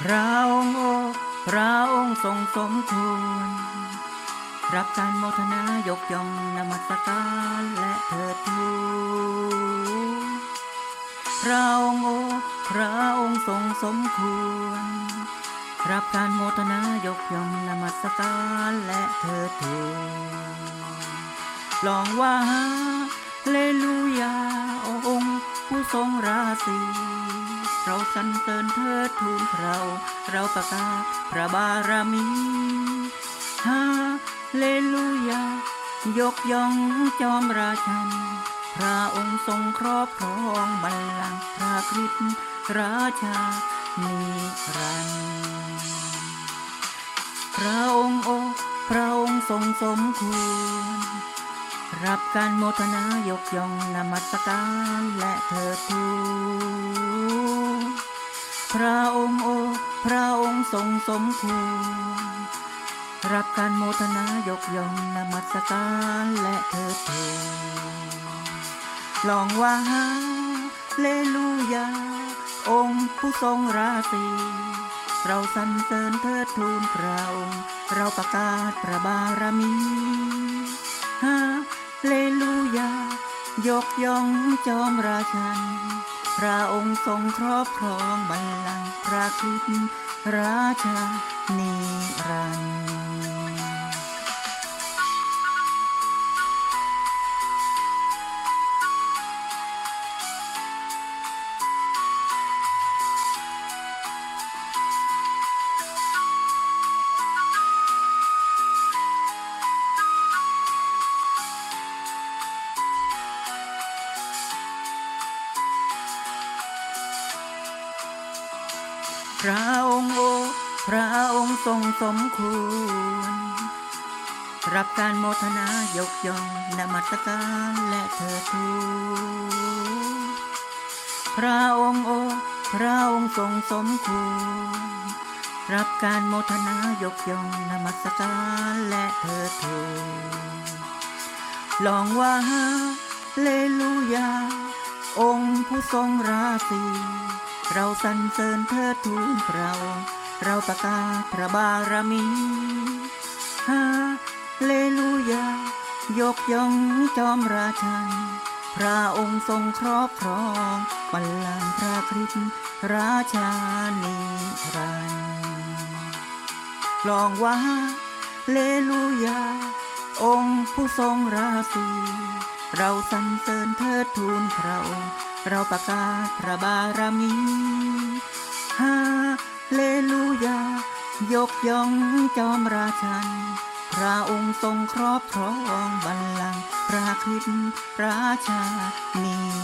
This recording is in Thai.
พระองค์โอพระองค์ทรงสมควรรับการโมทนายกย่องนมัสการและเถิดทูลพระองค์โอพระองค์ทรงสมควรรับการโมทนายกย่องนมัสการและเถิดทูลลองว่าเลลูยาองค์ผู้ทรงราศี เราสรรเสริญเทิดทูลเรา เราประกาศพระบารมีฮาเลลูยายกย่องจอมราชัน พระองค์ทรงครอบครองบัลลังก์พระคริสต์ราชานิรันดร์พระองค์โอพระองค์ทรงสมควร รับการโมทนายกย่องนมัสการและเถิดทูพระองค์โอพระองค์ทรงสมควรรับการโมทนายกย่องนมัสการและเถิดทูลลองว่าฮาเลลูยา องค์ผู้ทรงราศีเราสรรเสริญเทิดทูลพระองค์ เราประกาศพระบารมี ยกย่องจอมราชัน พระองค์ทรงครอบครองบัลลังก์พระคริสต์ราชานิรันดร์ พระองค์โอพระองค์ทรงสมควรรับการโมทนายกย่องนมัสการและเถิดทูพระองค์โอพระองค์ทรงสมควรรับการโมทนายกย่องนมัสการและเถิดทูลองว่าฮาเลลูยา องค์ผู้ทรงราศี เราสรรเสริญเทิดทูลพระองค์เราประกาศพระบารมีฮาเลลูยายกย่องจอมราชันพระองค์ทรงครอบครองบัลลังก์พระคริสต์ราชานิรันลองว่าเลลูยา องค์ผู้ทรงราศี เราสรรเสริญเทิดทูลพระองค์เราประกาศพระบารมีฮาเลลูยา ยกย่องจอมราชัน พระองค์ทรงครอบครองบัลลังก์พระคริสต์ราชานิรันดร์